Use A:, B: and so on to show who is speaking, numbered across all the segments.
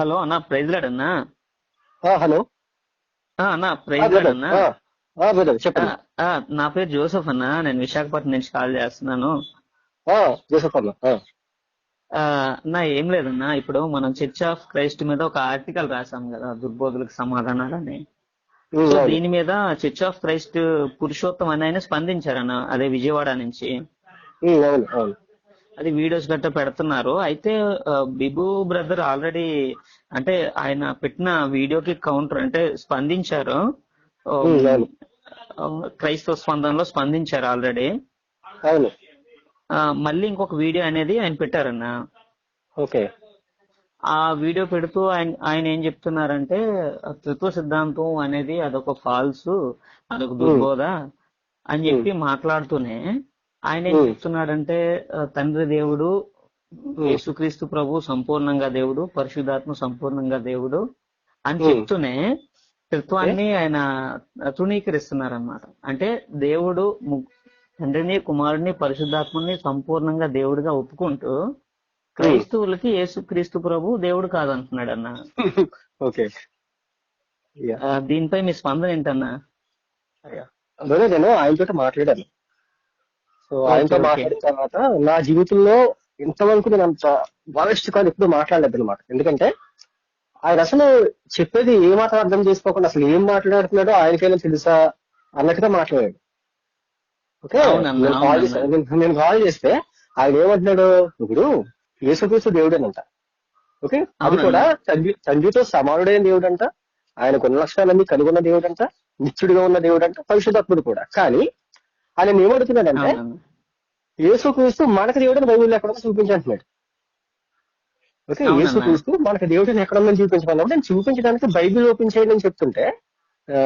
A: Hello అన్న praise lord అన్నా.
B: Hello.
A: అన్న ప్రైజ్ లాడ్ అన్నా.
B: చెప్పండి.
A: నా పేరు జోసఫ్ అన్న నేను విశాఖపట్నం నుంచి కాల్ చేస్తున్నాను.
B: జోసఫ్ అన్న
A: నా ఏం లేదన్నా ఇప్పుడు మనం చర్చ్ ఆఫ్ క్రైస్ట్ మీద ఒక ఆర్టికల్ రాసాం కదా దుర్బోధులకు సమాధానాలని. సో దీని మీద చర్చ్ ఆఫ్ క్రైస్ట్ పురుషోత్తం అని ఆయన స్పందించారన్న అదే విజయవాడ నుంచి. అది వీడియోస్ గట్రా పెడుతున్నారు. అయితే బిబు బ్రదర్ ఆల్రెడీ అంటే ఆయన పెట్టిన వీడియోకి కౌంటర్ అంటే స్పందించారు. క్రైస్తవ స్పందనలో స్పందించారు ఆల్రెడీ.
B: అవును.
A: మళ్ళీ ఇంకొక వీడియో అనేది ఆయన పెట్టారన్న.
B: ఓకే.
A: ఆ వీడియో పెడుతూ ఆయన ఆయన ఏం చెప్తున్నారంటే ఆ తత్వ సిద్ధాంతం అనేది అదొక ఫాల్స్ అదొక దుర్బోధ అని చెప్పి మాట్లాడుతూనే ఆయన ఏం. చెప్తున్నాడంటే తండ్రి దేవుడు యేసుక్రీస్తు ప్రభు సంపూర్ణంగా దేవుడు పరిశుద్ధాత్మ సంపూర్ణంగా దేవుడు అని. చెప్తూనే త్రిత్వాన్ని ఆయన తృణీకరిస్తున్నారన్నమాట. అంటే దేవుడు తండ్రిని కుమారుడిని పరిశుద్ధాత్మని సంపూర్ణంగా దేవుడిగా ఒప్పుకుంటూ క్రైస్తవులకి యేసుక్రీస్తు ప్రభు దేవుడు కాదంటున్నాడు అన్న
B: ఓకే
A: దీనిపై మీ స్పందన ఏంటన్నా?
B: నేను ఆయనతో మాట్లాడాను. సో ఆయనతో. మాట్లాడిన తర్వాత నా జీవితంలో ఇంతవరకు నేను అంత వరస్ట్ కాదు ఎప్పుడు మాట్లాడలేదు అనమాట ఎందుకంటే ఆయన అసలు చెప్పేది ఏ మాత్రం అర్థం చేసుకోకుండా అసలు ఏం మాట్లాడుతున్నాడో ఆయనకైనా తెలుసా అన్నట్టుగా మాట్లాడాడు. ఓకే? నేను కాల్ నేను- కాల్ చేస్తే ఆయన ఏమంటున్నాడు? ఇప్పుడు యేసుక్రీస్తు దేవుడేనంట. ఓకే? అది. కూడా తండ్రి తండ్రితో సమానుడైన దేవుడంట. ఆయన కొన్ని లక్షణాలన్నీ కలిగి ఉన్న దేవుడంట. నిత్యుడిగా ఉన్న దేవుడంట. పరిశుధాత్ముడు కూడా. కానీ ఆయన ఏమడుతున్నాడంటే యేసుక్రీస్తు మనకు దేవుడని బైబిల్ ఎక్కడ చూపించంటున్నాడు ఓకే. యేసుక్రీస్తు మనకు దేవుడిని ఎక్కడ ఉందని చూపించమన్నప్పుడు నేను చూపించడానికి బైబిల్ ఓపెన్ చేయండి అని చెప్తుంటే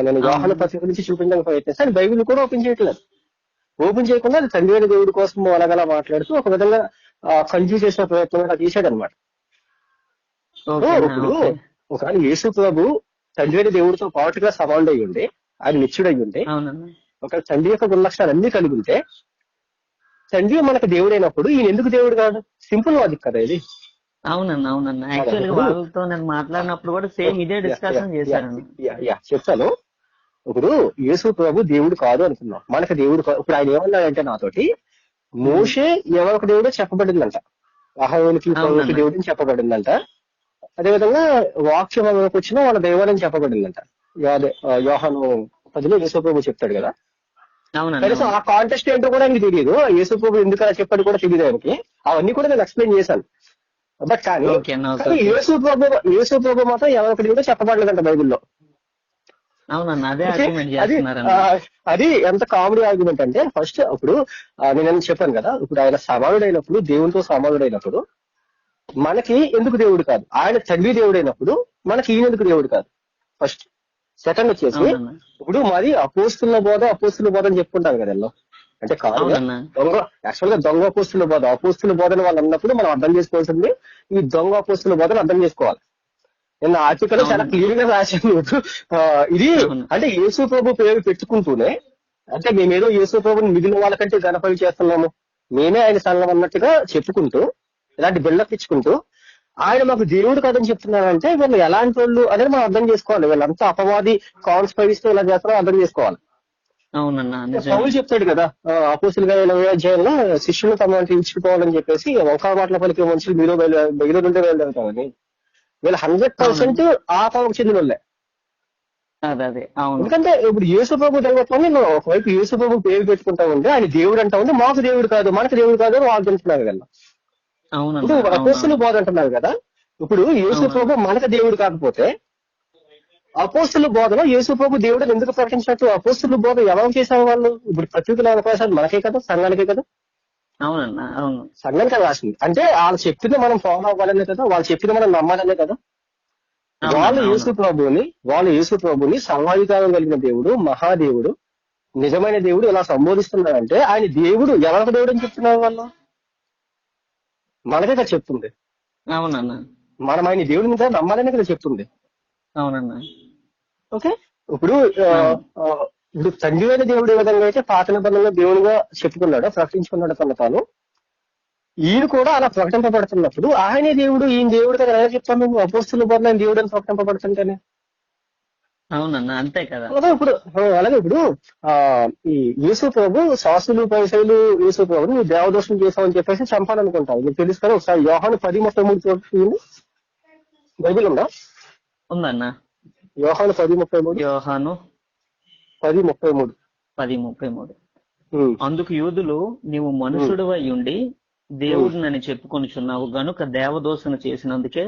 B: నేను
A: అవును.
B: పత్రిక నుంచి చూపించడానికి ప్రయత్నిస్తే అది బైబిల్ కూడా ఓపెన్ చేయట్లేదు ఓపెన్ చేయకుండా అది తండ్రి దేవుడి కోసం అలాగలా మాట్లాడుతూ ఒక విధంగా కన్ఫ్యూజ్ చేసిన ప్రయత్నం కూడా చేశాడు అనమాట ఇప్పుడు. ఒకవేళ యేసు ప్రభు తండ్రి దేవుడితో పాటుగా సమానుడు అయి ఉండి ఆయన నిత్యుడు అయి ఉండి
A: అవునన్నా
B: ఒక తండ్రి యొక్క గుణలక్షణాలు అన్ని కలిగి ఉంటే తండ్రి మనకు దేవుడైనప్పుడు ఈయన ఎందుకు దేవుడు కాదు? సింపుల్ లాజిక్ కదా ఇది.
A: అవునన్నా అవునన్నా.
B: యాక్చువల్గా
A: వాళ్ళతో నేను మాట్లాడినప్పుడు కూడా సేమ్ ఇదే డిస్కషన్
B: యా, చెప్తాను ఇప్పుడు యేసు ప్రభు దేవుడు కాదు అనుకున్నాం. మనకు దేవుడు ఇప్పుడు ఆయన ఏమన్నాడంటే నాతోటి మోషే ఎవరికి దేవుడో చెప్పబడిందంట. అహోనికి. దేవుడు అని చెప్పబడిందంట. అదేవిధంగా వాక్యం వచ్చినా వాళ్ళ దైవాలని చెప్పబడిందంట. యోహాను పదిలో యేసు ప్రభు చెప్తాడు కదా. కనీసం ఆ కాంటెస్ట్ ఏంటో కూడా ఆయనకి తెలియదు. యేసు ప్రభు ఎందుకు అలా చెప్పాడు కూడా తెలియదు ఆయనకి. అవన్నీ కూడా నేను ఎక్స్ప్లెయిన్ చేశాను. బట్ కానీ యేసు ప్రభు యేసు ప్రభు మాత్రం ఎవరికి దేవుడో చెప్పబడలేదంట బైబిల్లో.
A: అదే
B: ఎంత కామెడీ ఆర్గ్యుమెంట్ అంటే ఫస్ట్ ఇప్పుడు ఆ, నేను చెప్పాను కదా ఇప్పుడు ఆయన సమానుడైనప్పుడు దేవునితో సమానుడైనప్పుడు మనకి ఎందుకు దేవుడు కాదు? ఆయన తండ్రి దేవుడైనప్పుడు మనకి ఈయన ఎందుకు దేవుడు కాదు? ఫస్ట్ సెకండ్ వచ్చేసి ఇప్పుడు మాది అపోస్తుల బోధ అపోస్తుల బోధ అని చెప్పుకుంటాం కదా ఎల్లో. అంటే కాదు. దొంగ యాక్చువల్గా దొంగ అపోస్తుల బోధ అపోస్తుల బోధన వాళ్ళు అన్నప్పుడు మనం అర్థం చేసుకోవాల్సింది ఈ దొంగ అపోస్తుల బోధన అర్థం చేసుకోవాలి. నిన్న ఆర్టికల్ చాలా. క్లియర్గా రాశాను ఇది. అంటే యేసు ప్రభు పేరు పెట్టుకుంటూనే అంటే మేమేదో యేసు ప్రభుని మిగిలిన వాళ్ళకంటే గణపతి చేస్తున్నాము. మేమే ఆయన సంఘం అన్నట్టుగా చెప్పుకుంటూ ఇలాంటి బిల్డప్ ఇచ్చుకుంటూ ఆయన మాకు దేవుడు కాదని చెప్తున్నారంటే వీళ్ళు ఎలాంటి వాళ్ళు అనేది మనం అర్థం చేసుకోవాలి. వీళ్ళంతా అపవాది కాన్స్పైరీస్తో ఇలా చేస్తారో అర్థం చేసుకోవాలి.
A: అవునన్నా
B: పౌలు చెప్తాడు కదా అపోసులుగా ఇరవై అధ్యాయంలో శిష్యులు తమ ఇచ్చుకోవాలని చెప్పేసి ఒక మాటల పలికే మనుషులు మీలో బయలు నుండి బయలుదేరుతామని వీళ్ళు హండ్రెడ్ పర్సెంట్ ఆ పాలకు చెందిన వాళ్ళే ఎందుకంటే ఇప్పుడు యేసు ప్రభు దైవత్వాన్ని ఒకవైపు యేసు ప్రభు పేరు పెట్టుకుంటా ఉంటే ఆయన దేవుడు అంటా ఉంది మాకు దేవుడు కాదు మనకు దేవుడు కాదు అని వాళ్ళు తింటున్నారు కదా ఇప్పుడు అపోస్తులు బోధ అంటున్నారు కదా ఇప్పుడు యేసు. ప్రభు మనకు దేవుడు కాకపోతే అపోస్తుల బోధలో యేసు ప్రభు దేవుడు ఎందుకు ప్రకటించినట్టు? అపోస్తుల బోధ ఎవరు చేశారు వాళ్ళు? ఇప్పుడు పత్రికల అవకాశాలు మనకే కదా సంఘానికే కదా?
A: అవునన్నా అవును.
B: సంఘానికి రాసింది. అంటే వాళ్ళు చెప్పింది మనం ఫాలో అవ్వాలనే కదా వాళ్ళు చెప్పింది మనం నమ్మాలనే కదా? వాళ్ళు. యేసు ప్రభుని వాళ్ళు యేసు ప్రభుని సర్వాధికారం కలిగిన దేవుడు మహాదేవుడు నిజమైన దేవుడు ఇలా సంబోధిస్తున్నారంటే ఆయన దేవుడు ఎవరికి దేవుడు అని చెప్తున్నారు వాళ్ళు? మనకే కదా చెప్తుంది.
A: అవునన్నా.
B: మనం ఆయన దేవుడి మీద నమ్మాలనే కదా చెప్తుంది.
A: అవునన్నా.
B: ఓకే? ఇప్పుడు ఇప్పుడు తండ్రి అయిన దేవుడు ఏ విధంగా అయితే పాత నిబంధనలో దేవుడిగా చెప్పుకున్నాడో ప్రకటించుకున్నాడో తన తాను ఈయన కూడా అలా ప్రకటింపబడుతున్నప్పుడు ఆయనే దేవుడు ఈయన దేవుడు కదా. ఎలా చెప్తాం మేము? అపోస్తుల ఆయన దేవుడు అని ప్రకటింపబడుతుంటేనే.
A: అవునన్నా అంతే కదా.
B: అలాగే ఇప్పుడు అలాగే ఇప్పుడు ఆ ఈ యేసు ప్రభు సాసులు పైసలు యేసు ప్రభు నువ్వు దేవదోషం చేసావని చెప్పేసి చంపాలనుకుంటావు నీకు తెలుసు కదా ఒకసారి యోహాను పది ముప్పై మూడు చూడండి. బైబిల్ ఉందా?
A: ఉందన్నా.
B: యోహాను పది ముప్పై మూడు.
A: యోహాను
B: పది ముప్పై మూడు.
A: పది ముప్పై మూడు. అందుకు యూదులు నీవు మనుషుడు ఉండి దేవుడినని చెప్పుకొనిచున్నావు గనుక దేవదోషణ చేసినందుకే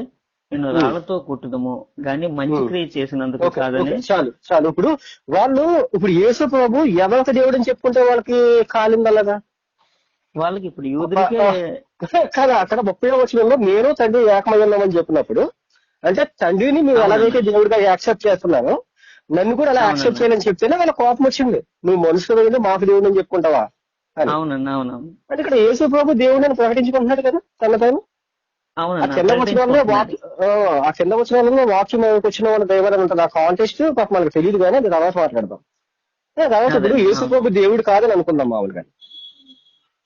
A: నిన్ను రాళ్ళతో కుట్టుదము గాని మంచి క్రియ చేసినందుకు కాదని
B: చాలు చాలు. ఇప్పుడు వాళ్ళు ఇప్పుడు యేసు ప్రభు ఎవరికి దేవుడు అని చెప్పుకుంటే వాళ్ళకి కాలింది అలాగా
A: వాళ్ళకి ఇప్పుడు యూదులకే
B: కదా అక్కడ ముప్పై వచ్చినంలో నేను తండ్రి ఏకమై ఉన్నామని చెప్పినప్పుడు అంటే తండ్రిని మీరు ఎలాగైతే దేవుడిగా యాక్సెప్ట్ చేస్తున్నారో నన్ను కూడా అలా యాక్సెప్ట్ చేయాలని చెప్తేనే వాళ్ళ కోపం వచ్చింది. నువ్వు మనుషులు మాకు దేవుడు అని చెప్పుకుంటావా?
A: అవునన్నా అవునవును
B: అంటే ఇక్కడ యేసు ప్రభు దేవుడు అని ప్రకటించుకుంటున్నాడు కదా తన పైన ఆ వచనంలో
A: ప్రకటించుకుంటున్నాడు.
B: వాక్ ఆ కింద వచనంలో వాక్యం వచ్చిన వాళ్ళ దైవాలని ఉంటుంది ఆ కాంటెస్ట్ పాప మనకు తెలియదు కానీ అది తర్వాత మాట్లాడదాం. తర్వాత ఇప్పుడు
A: అదే,
B: యేసు ప్రభు దేవుడు కాదని అనుకుందాం మామూలుగా.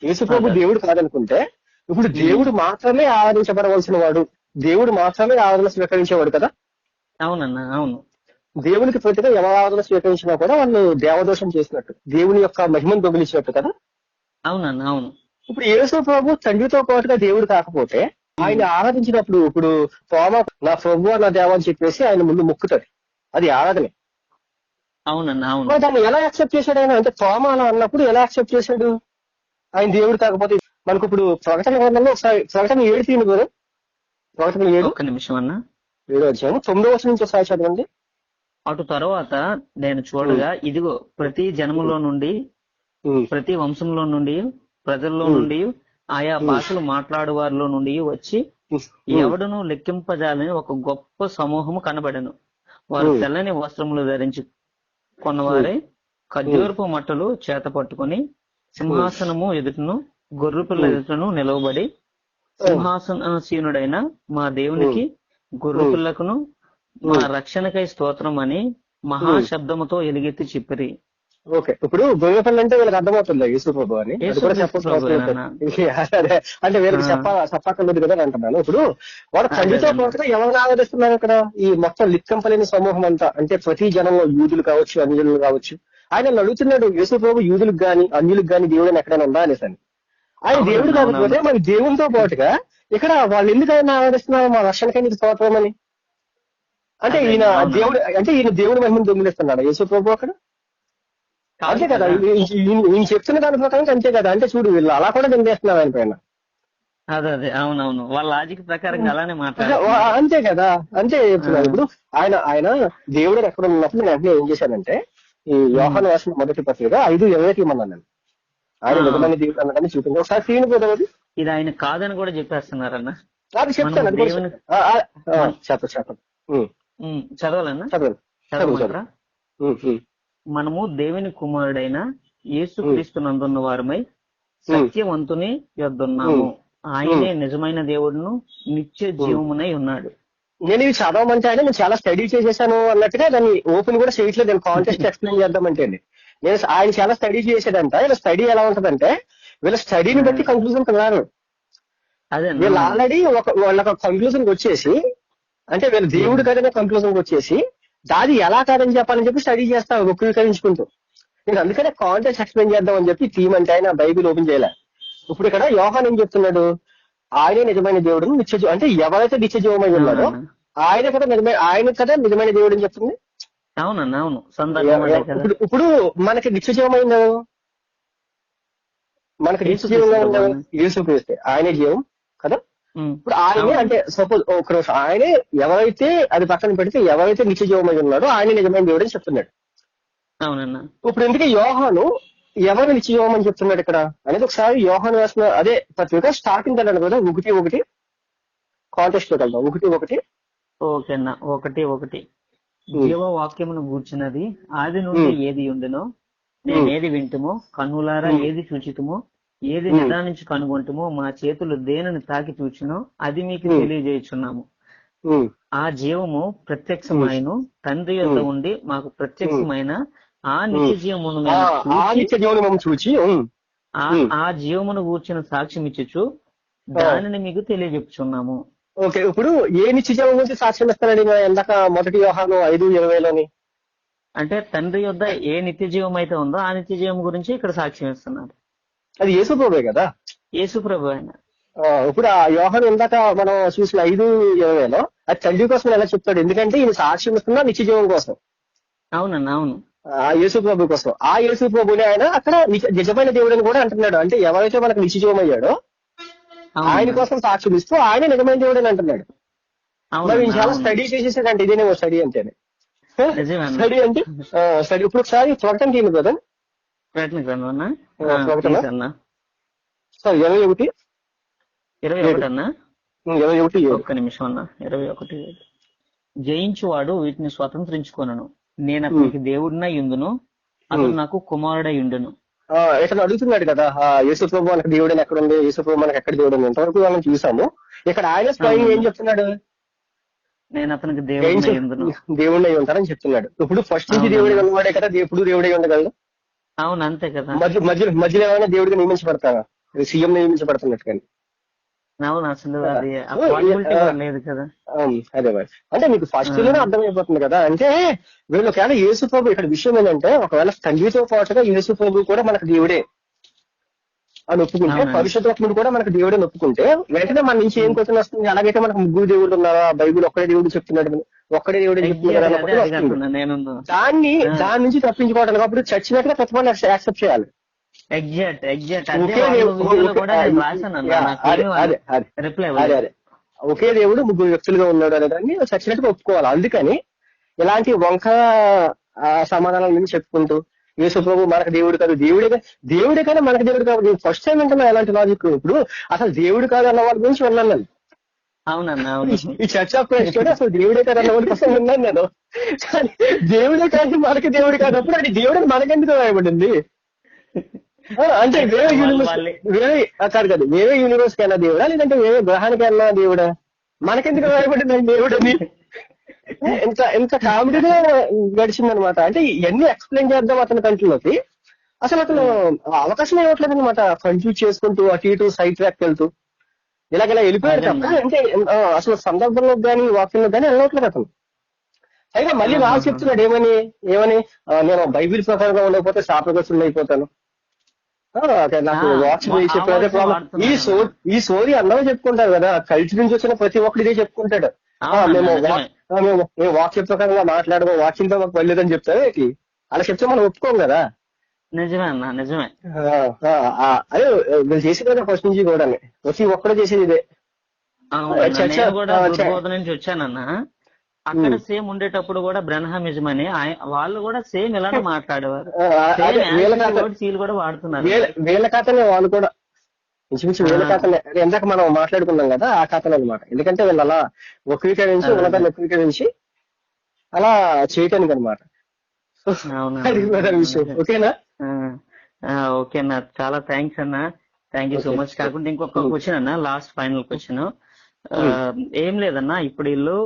B: యేసు ప్రభు దేవుడు కాదనుకుంటే ఇప్పుడు దేవుడు మాత్రమే ఆరాధించబడవలసిన వాడు. దేవుడు మాత్రమే ఆరాధన స్వీకరించేవాడు కదా?
A: అవునన్నా అవును.
B: దేవునికి ప్రతిగా ఎవరు ఆరాధన స్వీకరించినా కూడా వాళ్ళు దేవదోషం చేసినట్టు. దేవుని యొక్క మహిమను దొంగిలించినట్టు కదా?
A: అవునన్నా అవును.
B: ఇప్పుడు యేసు ప్రభు తండ్రితో పాటుగా దేవుడు కాకపోతే ఆయన ఆరాధించినప్పుడు ఇప్పుడు తోమ నా ప్రభు నా దేవ అని చెప్పేసి ఆయన ముందు మొక్కుతాడు. అది ఆరాధనే.
A: అవునన్నా అవును.
B: దాన్ని ఎలా యాక్సెప్ట్ చేశాడు ఆయన? అంటే తోమ అలా అన్నప్పుడు ఎలా యాక్సెప్ట్ చేశాడు? ఆయన దేవుడు కాకపోతే మనకు ఇప్పుడు ప్రకటన గ్రంథంలో ఒకసారి ప్రకటన ఏడు తీయండి గురు ప్రకటన ఏడు.
A: ఒక్క నిమిషం అన్నా.
B: ఏడు వచ్చాము తొమ్మిదో వచ్చిన నుంచి ఒకసారి చదవండి.
A: అటు తర్వాత నేను చూడగా ఇదిగో ప్రతి జనములో నుండి ప్రతి వంశంలో నుండి ప్రజల్లో నుండి ఆయా భాషలు మాట్లాడు వారిలో నుండి వచ్చి ఎవడును లెక్కింపజాలని ఒక గొప్ప సమూహము కనబడెను. వారు తెల్లని వస్త్రములు ధరించి కొన్నవారే ఖర్జూరపు మట్టలు చేత పట్టుకొని సింహాసనము ఎదుటను గొర్రె పిల్ల ఎదుటను నిలవబడి సింహాసనసీనుడైన మా దేవునికి గొర్రె పిల్లకును మా రక్షణకై స్తోత్రం అని మహాశబ్దముతో ఎలుగెత్తి చెప్పిరి.
B: ఓకే. ఇప్పుడు గొర్రెపల్లి అంటే వీళ్ళకి అర్థమవుతుంది యేసు ప్రభు అని. అది కూడా. అదే, అంటే వీళ్ళకి చెప్ప చెప్పక్కర్లేదు కదా అని అంటున్నాను. ఇప్పుడు వాడు తండ్రితో పాటుగా ఎవరిని ఆరాధిస్తున్నారు ఇక్కడ? ఈ మొత్తం లిక్కంపలేని సమూహం అంతా. అంటే ప్రతి జనంలో యూదులు కావచ్చు అన్యులు కావచ్చు. ఆయన అడుగుతున్నాడు యేసు ప్రభు యూదులకు గాని అన్యులకు గాని దేవుడు ఎక్కడైనా ఉందా అనేసి అని. ఆయన దేవుడు కాకపోతే మరి దేవునితో పాటుగా ఇక్కడ వాళ్ళు ఎందుకు ఆయన ఆరాధిస్తున్నారు? మా రక్షణకై నీకు స్తోత్రం అని. అంటే ఈయన. దేవుడు అంటే ఈయన దేవుడి మహిమను దొంగిలిస్తున్నాడు యేసు ప్రభు అక్కడ? అంతే కదా. ఈయన చెప్తున్న దాని ప్రకారం అంతే కదా. అంటే చూడు వీళ్ళు అలా కూడా నిందేస్తున్నారు ఆయన పైన.
A: అదే అదే. అవునవును. వాళ్ళ లాజిక్ ప్రకారం అలానే మాట్లాడారు.
B: అంతే కదా. అంతే చెప్తున్నారు. ఇప్పుడు ఆయన ఆయన దేవుడు ఎక్కడ ఉన్నప్పుడు నేను వెంటనే ఏం చేశానంటే ఈ యోహాను రాసిన మొదటి పత్రిక ఐదు ఇరవైకి ఇమ్మన్నాను. నేను ఆయన. నిజమైన దేవుడు అన్నదాన్ని చూపింది ఒకసారి సీన్ పోదాం
A: ఇది ఆయన కాదని కూడా చెప్పేస్తున్నారన్న.
B: అది చెప్తాను చెప్పండి చెప్పండి
A: చదవాలన్నా?
B: చదవండి. చదువు
A: మనము దేవుని కుమారుడైన యేసు క్రీస్తు నందున్న వారమై సత్యవంతుని యొద్దున్నాము. ఆయనే నిజమైన దేవుడును నిత్య జీవమునై ఉన్నాడు.
B: నేను ఇవి చదవమంటే అంటే నేను చాలా స్టడీ చేసేసాను అన్నట్టుగా దాన్ని ఓపెన్ కూడా చేయట్లేదు నేను కాంటెస్ట్ ఎక్స్ప్లెయిన్ చేద్దామంటే నేను ఆయన చాలా స్టడీ చేసేదంట వీళ్ళ స్టడీ ఎలా ఉంటదంటే వీళ్ళ స్టడీని బట్టి కంక్లూజన్ రారు
A: అదే
B: వీళ్ళు ఆల్రెడీ ఒక వాళ్ళ కంక్లూజన్ వచ్చేసి అంటే వీళ్ళ దేవుడు కదనే కంక్లూజన్ వచ్చేసి దాది ఎలా కాదని చెప్పాలని చెప్పి స్టడీ చేస్తాను వక్రీకరించుకుంటూ. నేను అందుకనే కాంటెక్స్ ఎక్స్ప్లెయిన్ చేద్దాం అని చెప్పి థీమ్ అంటే ఆయన బైబిల్ ఓపెన్ చేయలే. ఇప్పుడు ఇక్కడ యోహాన్ ఏం చెప్తున్నాడు? ఆయనే నిజమైన దేవుడు నిత్య జీ- అంటే ఎవరైతే నిత్య జీవమై ఉన్నాడో ఆయన కదా నిజమైన ఆయన కదా నిజమైన దేవుడు అని చెప్తుంది?
A: అవునన్నా అవును.
B: ఇప్పుడు ఇప్పుడు మనకి నిత్య జీవమైంది ఎవరు? మనకి నిత్య జీవంగా యేసుక్రీస్తే. ఆయనే జీవం కదా? ఇప్పుడు ఆయనే అంటే సపోజ్ ఒక రోజు ఆయనే ఎవరైతే అది పక్కన పెడితే ఎవరైతే నిత్య జీవమై ఉన్నాడో ఆయనే నిజమైన దేవుడు అని చెప్తున్నాడు.
A: అవునన్నా.
B: ఇప్పుడు ఎందుకే యోహాను ఎవరు నిత్య జీవం అని చెప్తున్నాడు ఇక్కడ? అనేది ఒకసారి యోహాను రాసిన అదే పత్రిక స్టార్టింగ్ వెళ్ళాను కదా ఒకటి ఒకటి. కాంటెస్ట్లో వెళ్దాం ఒకటి ఒకటి.
A: ఓకేనా ఒకటి ఒకటి. జీవ వాక్యమును గూర్చినది ఆది నుండి ఏది ఉండెనో నేనేది వింటుమో కన్నులారా ఏది చూచితుమో ఏది నిదానించి కనుగొంటుమో మా చేతులు దేనిని తాకి చూచినో అది మీకు తెలియజేయుచున్నాము. ఆ జీవము ప్రత్యక్షమైను తండ్రి యొక్క ఉండి మాకు ప్రత్యక్షమైన ఆ నిత్య జీవమును చూచి ఆ- ఆ జీవమును గూర్చిన సాక్ష్యం ఇచ్చుచు దానిని మీకు తెలియజెప్పుచున్నాము
B: ఓకే ఇప్పుడు ఏ నిత్య జీవం గురించి సాక్ష్యం ఇస్తానండి ఎందాక మొదటి వ్యవహారం ఐదు ఇరవైలోని.
A: అంటే తండ్రి యొద్ద ఏ నిత్య జీవం అయితే ఉందో ఆ నిత్య జీవం గురించి ఇక్కడ సాక్ష్యం ఇస్తున్నారు.
B: అది యేసు ప్రభే కదా?
A: యేసు ప్రభు ఆయన
B: ఇప్పుడు ఆ వ్యవహారం ఇందాక మనం చూసిన ఐదు ఇరవైలో అది తండ్రి కోసం ఎలా చెప్తాడు? ఎందుకంటే ఈయన సాక్ష్యం ఇస్తున్నా నిత్య జీవం కోసం.
A: అవునన్నా అవును.
B: ఆ యేసు ప్రభు కోసం. ఆ యేసు ప్రభుని ఆయన అక్కడ నిజ- నిజమైన దేవుడు అని కూడా అంటున్నాడు. అంటే ఎవరైతే మనకు నిత్య జీవం అయ్యాడో ఆయన కోసం సాక్ష్యం ఇస్తూ ఆయన నిజమైన దేవుడు అని అంటున్నాడు మరి చాలా స్టడీ చేసేసాడంటే ఇదేనేమో స్టడీ అంటేనే. స్టడీ అంటే స్టడీ. ఇప్పుడు ఒకసారి ప్రకటన తీయండి కదా
A: గ్రంథం అన్న.
B: ప్రకటన? సార్ ఇరవై ఒకటి?
A: ఇరవై ఒకటి అన్న
B: ఇరవై ఒకటి.
A: ఒక్క నిమిషం అన్న. ఇరవై ఒకటి జయించువాడు వీటిని స్వతంత్రించుకొనను. నేను అతనికి దేవుడినై ఉండును అతను నాకు కుమారుడై ఉండును
B: ఆ, ఇతను అడుగుతున్నాడు కదా యేసు ప్రభు మనకు దేవుడు ఎక్కడ ఉంది? యేసు ప్రభు మనకు ఎక్కడ దేవుడు ఉంది? ఇంతవరకు మనం చూసాము. ఇక్కడ ఆయన స్వయం ఏం చెప్తున్నాడు?
A: నేను అతనికి ఉండును
B: దేవుడిని అయి ఉంటారని చెప్తున్నాడు. ఇప్పుడు ఫస్ట్ నుంచి. దేవుడి ఉన్నవాడే కదా ఎప్పుడు దేవుడే ఉండగలడు?
A: అవును అంతే కదా.
B: మధ్య మధ్య మధ్యలో ఏమైనా దేవుడిగా నియమించబడతావా? సీఎం నియమించబడుతున్నట్టు కానీ.
A: అసలు లేదు కదా.
B: అవును, అదే మరి. అంటే మీకు ఫస్ట్లోనే అర్థమైపోతుంది కదా. అంటే వీళ్ళు ఒకవేళ యేసు ప్రభు ఇక్కడ విషయం ఏంటంటే ఒకవేళ తండ్రితో పాటుగా యేసు ప్రభు కూడా మనకు దేవుడే. అని ఒప్పుకుంటే. పరిశుద్ధాత్ముడు కూడా మనకు దేవుడే ఒప్పుకుంటే వెంటనే మన నుంచి ఏం క్వశ్చన్ వస్తుంది? అలాగైతే మనకు ముగ్గురు దేవుడు ఉన్నారా? బైబిల్ ఒక్కడే దేవుడు చెప్తున్నాడు ఒక్కడే దేవుడు చెప్తున్నాడు దాన్ని. దాని నుంచి తప్పించుకోవడానికి అప్పుడు చచ్చినట్టుగా తత్వాన్ని యాక్సెప్ట్ చేయాలి.
A: Exact exact. అదే
B: ఒకే దేవుడు- ముగ్గురు వ్యక్తులుగా ఉన్నాడు అనే దాన్ని చచ్చినట్టుగా ఒప్పుకోవాలి. అందుకని ఇలాంటి వంక సమాధానాల నుంచి చెప్పుకుంటూ యేసు ప్రభు మనకు దేవుడు కాదు. దేవుడే దేవుడే కానీ మనకు దేవుడు కాదు. నేను ఫస్ట్ టైం వింటున్నా ఎలాంటి లాజిక్ ఇప్పుడు అసలు దేవుడు కాదు అన్న వాళ్ళ గురించి విన్నాను నేను.
A: అవునన్న అవును.
B: ఈ చర్చ ఆఫ్ క్రైస్ట్ కూడా అసలు దేవుడే కాదు అన్న వాళ్ళ కోసం విన్నాను నేను. దేవుడే కాదు మనకి దేవుడు కాదప్పుడు అది దేవుడు మనకెందుకు రాయబడింది? అంటే వేరే యూనివర్స్ వేరే కాదు కాదు. వేరే యూనివర్స్ కైనా దేవుడా? లేదంటే వేరే గ్రహానికి వెళ్ళినా దేవుడా? మనకెందుకు రాయబడింది దేవుడు ఎంత ఎంత కామెడీగా గడిచిందనమాట అంటే ఇవన్నీ ఎక్స్ప్లెయిన్ చేద్దాం అతని కంట్రీలోకి అసలు అతను అవకాశం ఇవ్వట్లేదు అనమాట కన్ఫ్యూజ్ చేసుకుంటూ అటు ఇటు సైడ్ ట్రాక్ వెళ్తూ ఇలాగ వెళ్ళిపోయాడు తప్ప అంటే అసలు సందర్భంలో కానీ వాక్యంలో కానీ వెళ్ళట్లేదు అతను. అయినా మళ్ళీ రాజు చెప్తున్నాడు ఏమని ఏమని? నేను బైబిల్ ప్రకారంగా ఉండకపోతే శాపగ్రస్తులు అయిపోతాను. నాకు వాచ్
A: వాడుతున్నాడు.
B: ఈ సో ఈ సోరీ అందరూ చెప్పుకుంటారు కదా కల్చర్ నుంచి వచ్చిన ప్రతి ఒక్కరు ఇదే చెప్పుకుంటాడు. మేము మేము మేము వాక్య ప్రకారంగా మాట్లాడము వాక్యంతో మాకు వెళ్ళలేదని చెప్తారు ఏంటి? అలా చెప్తే మనం ఒప్పుకోం కదా.
A: నిజమే అన్న నిజమే.
B: అదే వీళ్ళు చేసేది కదా ఫస్ట్ నుంచి కూడా ప్రతి ఒక్కరు చేసేది ఇదే.
A: నుంచి వచ్చానన్న అక్కడ సేమ్ ఉండేటప్పుడు కూడా బ్రహ్మనిజం అని వాళ్ళు కూడా సేమ్ ఇలానే మాట్లాడేవారు.
B: వీళ్ళ
A: కూడా వాడుతున్నారు.
B: వీళ్ళ వీళ్ళ కథనే వాళ్ళు కూడా. ఇంచుమించు వీళ్ళ. కథనే అదే ఇందాక మనం మాట్లాడుకున్నాం కదా ఆ కథనే అనమాట ఎందుకంటే వీళ్ళు అలా వక్రీకరించి
A: అదే.
B: ఉన్నదాన్ని వక్రీకరించి అలా చేయటానికి అనమాట విషయం. ఓకేనా?
A: ఓకే అన్న. చాలా థ్యాంక్స్ అన్న. Thank you so. మచ్. కాకుండా ఇంకొక క్వశ్చన్ అన్న లాస్ట్ ఫైనల్ క్వశ్చన్. ఏం లేదన్నా. ఇప్పుడు వీళ్ళు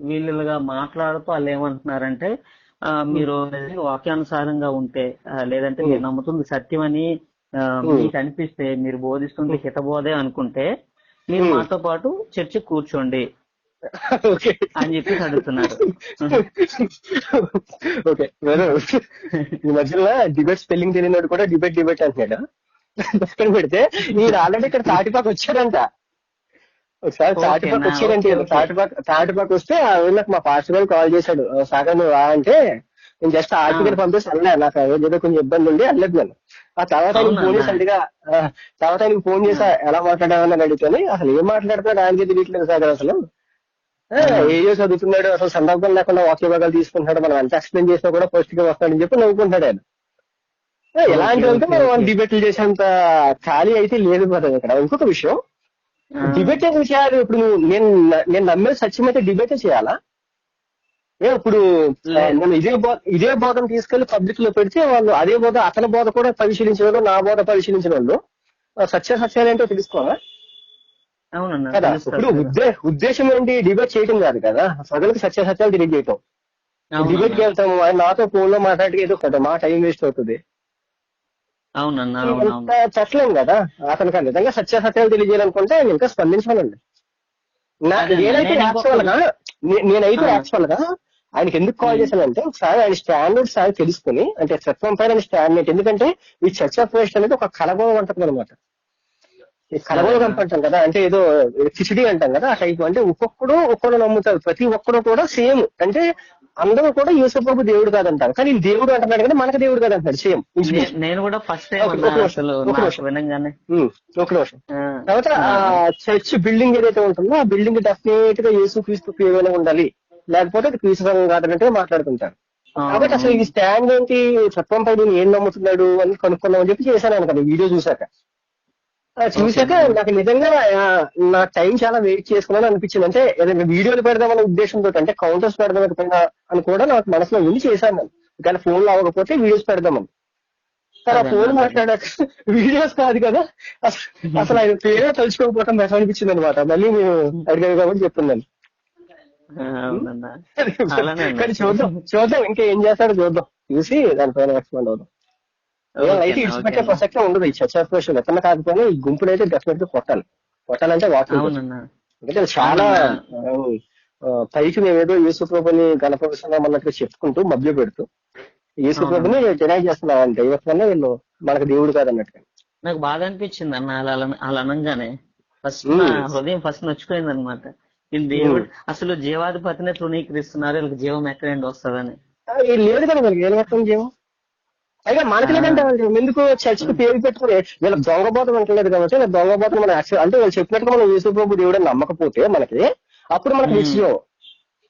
A: వీళ్ళుగా మాట్లాడుతూ వాళ్ళు ఏమంటున్నారంటే మీరు వాక్యానుసారంగా ఉంటే లేదంటే మీరు. నమ్ముతుంది సత్యం అని. మీకు అనిపిస్తే మీరు బోధిస్తుంది హితబోధే అనుకుంటే మీరు. మాతో పాటు చర్చ కూర్చోండి అని చెప్పేసి అడుగుతున్నారు
B: ఓకే. ఈ మధ్యలో డిబేట్ స్పెల్లింగ్ తెలియనాడు కూడా డిబేట్ డిబేట్ అంటున్నాడు. పక్కన పెడితే మీరు ఆల్రెడీ ఇక్కడ తాటిపాకు వచ్చాడంట. ఒకసారి తాటిపాకు
A: okay.
B: తాటిపాకు తాటిపాకు వస్తే ఆ వీళ్ళకి మా పాస్టర్ గారు కాల్ చేశాడు. "ఆ, సాగర్ నువ్వు రా అంటే నేను జస్ట్ ఆర్టికల్ పంపేసి వెళ్ళా నాకు ఏదో కొంచెం ఇబ్బంది ఉండి వెళ్ళలేదు నేను ఆ తర్వాత ఆయనకి
A: అవునా?
B: ఫోన్ చేసి అడిగా తర్వాత ఆయనకి ఫోన్ చేసి ఎలా మాట్లాడామని అడిగితే అసలు ఏం మాట్లాడుతున్నాడు ఆయనకి తెలియట్లేదు సాగర్ అసలు. ఏదో చదువుతున్నాడు అసలు సందర్భం లేకుండా వాక్య భాగాలు తీసుకుంటున్నాడు మనం ఎంత ఎక్స్ప్లెయిన్ చేసినా కూడా ఫస్ట్గా వస్తాడని చెప్పి నవ్వుకుంటాడు ఆయన. ఎలాంటి అంటే మనం. డిబేట్లు చేసేంత ఖాళీ అయితే లేదు కదా ఇక్కడ. ఇంకొక విషయం డిబేట్ ఎందుకు చేయాలి ఇప్పుడు నువ్వు నేను నేను నమ్మేది సత్యం అయితే డిబేటే చేయాలా? ఇప్పుడు. నేను ఇదే బో ఇదే బోధన తీసుకెళ్ళి పబ్లిక్లో పెడితే వాళ్ళు అదే బోధ అతని బోధ కూడా పరిశీలించిన వాళ్ళు నా బోధ పరిశీలించిన వాళ్ళు సత్య సత్యాలు ఏంటో తెలుసుకోవాలా? కదా? ఇప్పుడు ఉద్దే ఉద్దేశం ఏంటి? డిబేట్ చేయడం కాదు కదా? ప్రజలకు సత్య సత్యాలు తెలియజేయటం. డిబేట్కి వెళ్తాము ఆయన నాతో ఫోన్లో మాట్లాడితే ఏదో కదా మా టైం వేస్ట్ అవుతుంది? చెప్పలేం కదా? అతనికి నిజంగా సత్యాసత్యాలు తెలియజేయాలనుకుంటే ఆయన ఇంకా స్పందించాలండి నేనైతే యాక్చువల్గా నేనైతే. యాక్చువల్గా ఆయనకి ఎందుకు కాల్ చేశానంటే ఒకసారి ఆయన స్టాండర్డ్స్ ఆయన తెలుసుకుని అంటే తత్వం పైన స్టాండర్డ్ ఎందుకంటే ఈ చర్చ ఆఫ్ క్రైస్ట్ అనేది ఒక కలగోళం అంటారు అనమాట ఈ కలగోళం అంటాం కదా అంటే ఏదో కిచిడి అంటాం కదా ఆ టైప్ అంటే ఒక్కొక్కడు ఒక్కడు నమ్ముతారు. ప్రతి ఒక్కడు కూడా సేమ్ అంటే అందరూ కూడా యేసుప్రభు దేవుడు కాదంటారు. కానీ దేవుడు అంటున్నాడు కానీ మనకు దేవుడు కాదంటాడు సేమ్
A: నేను కూడా ఫస్ట్
B: ఒక- నిమిషం, తర్వాత ఆ చర్చ్ బిల్డింగ్ ఏదైతే ఉంటుందో ఆ బిల్డింగ్ డెఫినెట్గా యేసు క్రీస్తు పేరులోనే ఉండాలి. లేకపోతే అది క్రీస్తు సంఘం కాదన్నట్టుగా మాట్లాడుతుంటారు.
A: ఆ,
B: కాబట్టి అసలు ఈ స్టాండ్ ఏంటి? తత్వం పై నేను ఏం నమ్ముతున్నాడు అని కనుక్కున్నామని చెప్పి చేశాను అనుకోండి వీడియో చూశాక. ఆ, చూశాక నాకు నిజంగా ఆ, నా టైం చాలా వెయిట్ చేసుకున్నాను అనిపించింది. అంటే ఏదైనా వీడియోలు పెడదామన్న ఉద్దేశంతో అంటే కౌంటర్స్ పెడదాం అని కూడా నాకు మనసులో ఉండి చేశాను నేను. ఒకవేళ ఫోన్లో అవ్వకపోతే వీడియోస్ పెడదామని. సరే
A: అదే,
B: ఫోన్. మాట్లాడాక వీడియోస్ కాదు కదా. అసలు అసలు ఆయన పేరే తలుచుకోకపోవడం బెటర్ అనిపించింది అనమాట మళ్ళీ మేము అడిగాను కాబట్టి చెప్తున్నాను
A: ఆ, అవునన్నా అలానే అన్నా.
B: కానీ చూద్దాం చూద్దాం ఇంకా ఏం చేస్తాడో చూద్దాం. చూసి దానిపైన ఎక్స్పెండ్ అవుదాం. అయితే ఇడిచిపెట్టే ప్రసక్తే ఉండదు ఈ చర్చ ఆపరేషన్ ఎక్కడ కాకపోయినా ఈ గుంపులు అయితే డెఫినెట్గా కొట్టాలి. కొట్టాలంటే
A: అవునన్నా.
B: ఎందుకంటే చాలా పైకి మేమేదో యేసుప్రభుని గణపరుస్తున్నాం అన్నట్టుగా చెప్పుకుంటూ మభ్య పెడుతూ యేసుప్రభుని డినై చేస్తున్నాం అంటే దైవత్వాన్ని వీళ్ళు మనకు దేవుడు కాదన్నట్టుగా.
A: నాకు బాధ అనిపించింది అన్న అలా అలా- అనగానే. ఫస్ట్ హృదయం ఫస్ట్ నొచ్చుకోయింది అనమాట వీళ్ళు దేవుడు. అసలు జీవాధిపతినే తృణీకరిస్తున్నారు వీళ్ళకి జీవం ఎక్కడ నుండి వస్తుందని.
B: లేదు కదా మనకి ఏం వ్యక్తం చేయము పైగా మనకి లేదంటే ఎందుకు చర్చికి పేరు పెట్టుకుని వీళ్ళ దొంగబోతం అంటలేదు కాబట్టి వీళ్ళ దొంగబోతం మనం యాక్చువల్ అంటే వాళ్ళు చెప్పినట్టుగా మనం యేసుప్రభు దేవుడు నమ్మకపోతే మనకి అప్పుడు మనకు నిశ్చయం.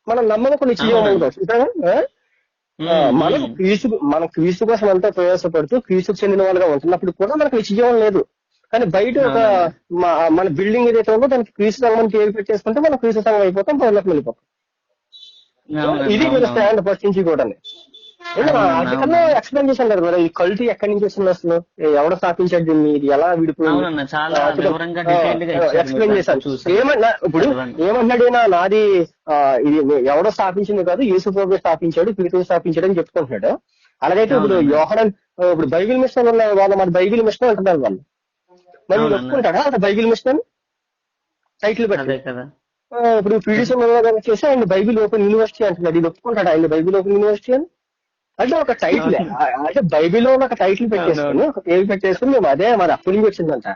B: మనం నమ్మకం నిశ్చయం? ఆ, మనం క్రీస్తు మనం క్రీస్తు కోసం ఎంతో ప్రయాసపడుతూ క్రీస్తుకు చెందిన వాళ్ళగా ఉంటున్నప్పుడు కూడా మనకు నిశ్చయం లేదు. కానీ బయట ఒక మన బిల్డింగ్ ఏదైతే ఉందో దానికి క్రీస్తు సంఘం పేరు పెట్టేసుకుంటే మనం క్రీస్తు సంఘం అయిపోతాం పౌరులకు వెళ్ళిపోతాం. ఇది
A: అవునవును.
B: స్టాండ్ ఫస్ట్ నుంచి కూడా ఎక్స్ప్లెయిన్ చేశాను కదా మరి ఈ కల్తీ ఎక్కడి నుంచి వస్తుంది అసలు? ఎవడ స్థాపించాడు దీన్ని? ఇది ఎలా విడిపోయింది? ఎక్స్ప్లెయిన్
A: మీరు
B: చేశాను. ఏమన్నా ఇప్పుడు. ఏమన్నాడైనా నాది ఇది ఎవడో స్థాపించింది కాదు యేసు ప్రభు స్థాపించాడు క్రీస్తు స్థాపించాడు అని చెప్పుకుంటున్నాడు. అలాగైతే ఇప్పుడు. యోహన్ ఇప్పుడు బైబిల్ మిషన్ వాళ్ళు మరి బైబిల్ మిషన్ అంటున్నారు వాళ్ళు. మరి వీళ్ళు. ఒప్పుకుంటాడా? అది బైబిల్ మిషన్? టైటిల్ పెట్టి
A: అదే కదా.
B: ఇప్పుడు పీడిసం చేసి ఆయన బైబిల్ ఓపెన్ యూనివర్సిటీ అంటున్నాడు. ఇది ఒప్పుకుంటాడు? ఆయన బైబిల్ ఓపెన్ యూనివర్సిటీ అని? అంటే ఒక టైటిల్. అంటే బైబిల్లో ఒక టైటిల్ పెట్టేసుకుని ఒక పేరు పెట్టేసుకుని మేము అదే మరి అప్పటి నుంచి వచ్చిందంట.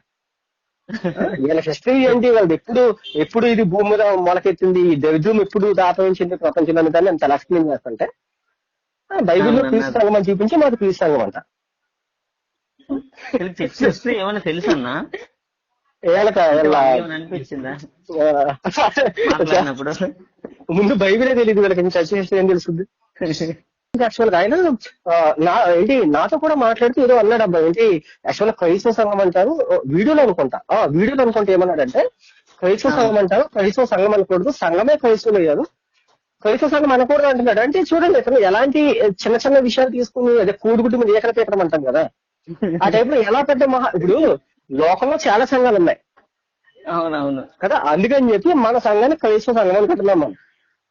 B: వీళ్ళ హిస్టరీ ఏంటి? వాళ్ళది ఎప్పుడు ఎప్పుడు ఇది భూమి మీద మొలకెత్తింది? ఈ దరిద్రం ఎప్పుడు దాపరించింది ప్రపంచంలో అనే దాన్ని అంత ఎక్స్ప్లెయిన్ చేస్తుంటే? బైబిల్లో. క్రీస్తు సంఘం అని చూపించి మాకు క్రీస్తు సంఘం అంట
A: ఏమైనా తెలుసన్నా? అనిపించిందా?
B: ముందు బైబిలే తెలియదు వీళ్ళకి చర్చ హిస్టరీ ఏం తెలుస్తుంది? యాక్చువల్గా ఆయన నా ఏంటి నాతో కూడా మాట్లాడుతూ ఏదో అన్నాడు అబ్బాయి ఏంటి యాక్చువల్ క్రైస్తవ సంఘం అంటారు. వీడియోలో అనుకుంటా. ఆ వీడియోలో అనుకుంటే ఏమన్నాడంటే క్రైస్తవ సంఘం అంటారు క్రైస్తవ సంఘం అనకూడదు సంఘమే క్రైస్తవులు అయ్యారు క్రైస్తవ సంఘం అనకూడదు అంటున్నాడు. అంటే చూడండి ఇతను ఎలాంటి చిన్న చిన్న విషయాలు తీసుకుని అదే కూడుగుడ్డు మీద ఏకర పీకడం అంటాం కదా. ఆ టైప్లో ఎలా పెద్ద మహా ఇప్పుడు లోకంలో చాలా సంఘాలు ఉన్నాయి.
A: అవునవును.
B: కదా అందుకని చెప్పి మన సంఘాన్ని క్రైస్తవ సంఘం అనుకుంటున్నాం మనం.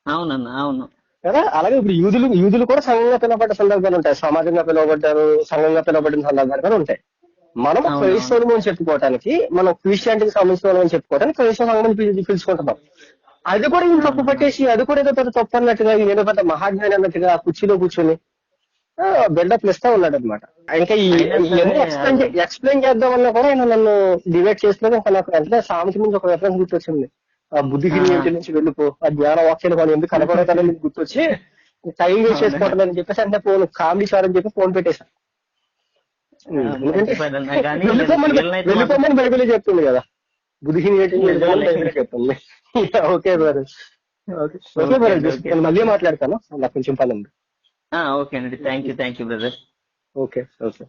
A: అవునన్నా అవును.
B: కదా అలాగే ఇప్పుడు యూదులు యూదులు కూడా సంఘంగా పిలవబడ్డ సందర్భాలు ఉంటాయి. సమాజంగా పిలువబడ్డారు సంఘంగా పిలువబడిన సందర్భాలు కూడా ఉంటాయి. మనం. క్రైస్తవులు అని చెప్పుకోవడానికి మనం క్రిస్టియానిటీకి సంబంధించిన వాళ్ళని చెప్పుకోవడానికి క్రైస్తవ సంఘం అని పిలి- పిలుచుకుంటున్నాం. అది కూడా ఈయన తప్పు పట్టేసి అది కూడా ఏదో పెద్ద తప్పు అన్నట్టుగా ఈయన ఏదో పెద్ద మహాజ్ఞాని అన్నట్టుగా కుర్చీలో కూర్చొని బిల్డప్ ఇస్తా ఉన్నాడు అనమాట ఇంకా ఎక్స్ప్లెయిన్ చే- ఎక్స్ప్లెయిన్ చేద్దామన్నా కూడా ఆయన నన్ను చేస్తున్నది ఇంకా నాకు అంటే సామెత నుంచి ఒక రెఫరెన్స్ గుర్తొచ్చింది. ఆ బుద్ధిగిరి ఇంటి నుంచి వెళ్ళిపో ఆ జ్ఞాన వాక్యాలు వాళ్ళు ఎందుకు కనపడతారని గుర్తొచ్చి టైం వేస్ట్ చేసుకోవట్లేదని చెప్పేసి అంటే ఫోన్ కామెడీ సార్ అని చెప్పి ఫోన్ పెట్టేశాను వెళ్ళిపోమని బైబిలే చెప్తుంది కదా. బుద్ధిహీని ఏంటి చెప్తుంది. Okay brother. ఓకే బ్రదర్ మళ్ళీ మాట్లాడతాను. నాకు కొంచెం పని ఉంది.
A: ఓకే అండి thank you thank you brother
B: okay okay